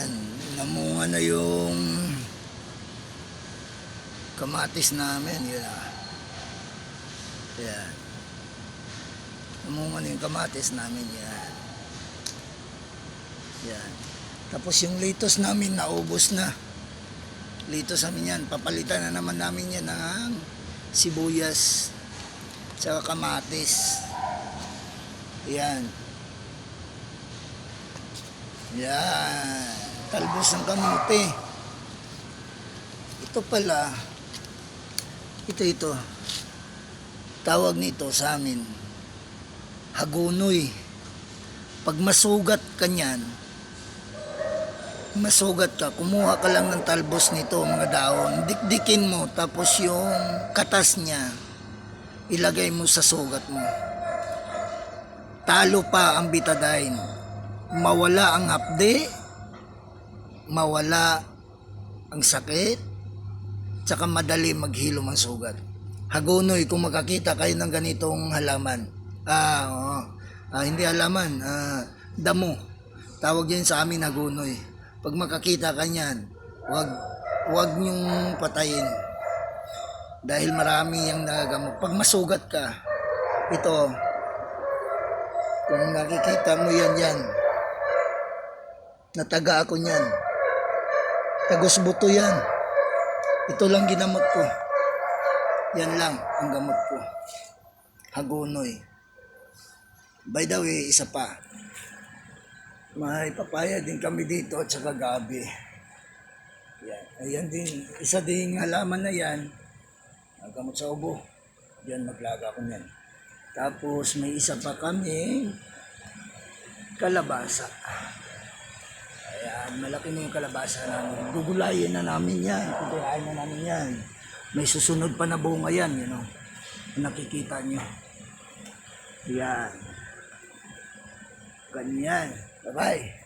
Yan, namunga na yung kamatis namin. Yan. ah. Yan. Namunga na yung kamatis namin. Yan. Yan. Tapos yung litos namin naubos na. Litos namin yan. Papalitan na naman namin yan ng sibuyas. Tsaka kamatis. Yan. Yan. Talbos ng kamote. Ito pala. Ito, ito. Tawag nito sa amin. Hagunoy. Pag masugat ka niyan, masugat ka, kumuha ka lang ng talbos nito, mga daon. Dikdikin mo, tapos yung katas niya, ilagay mo sa sugat mo. Talo pa ang bitadine. Mawala ang hapde, mawala ang sakit, tsaka madali maghilom ang sugat. Hagunoy, kung makakita kayo ng ganitong halaman, ah, oo. Ah, hindi halaman, ah, damo. Tawag yan sa amin hagunoy. Pag makakita ka niyan, wag, wag niyong patayin. Dahil marami yung nagagamot. Pag masugat ka, ito, kung nakikita mo yan yan, nataga ako niyan. Tagos buto yan. Ito lang ginamot ko. Yan lang ang gamot ko. Hagunoy. By the way, isa pa. May papaya din kami dito at saka gabi. Yan. Ayan din. Isa ding halaman na yan. Ang gamot sa ubo. Yan, maglaga ko niyan. Tapos may isa pa kami kalabasa. Malaki na yung kalabasa namin. Gugulayin na namin yan. Gugulayin na namin yan. May susunod pa na bunga yan, you know. Nakikita nyo. Yan. Ganyan. Bye-bye.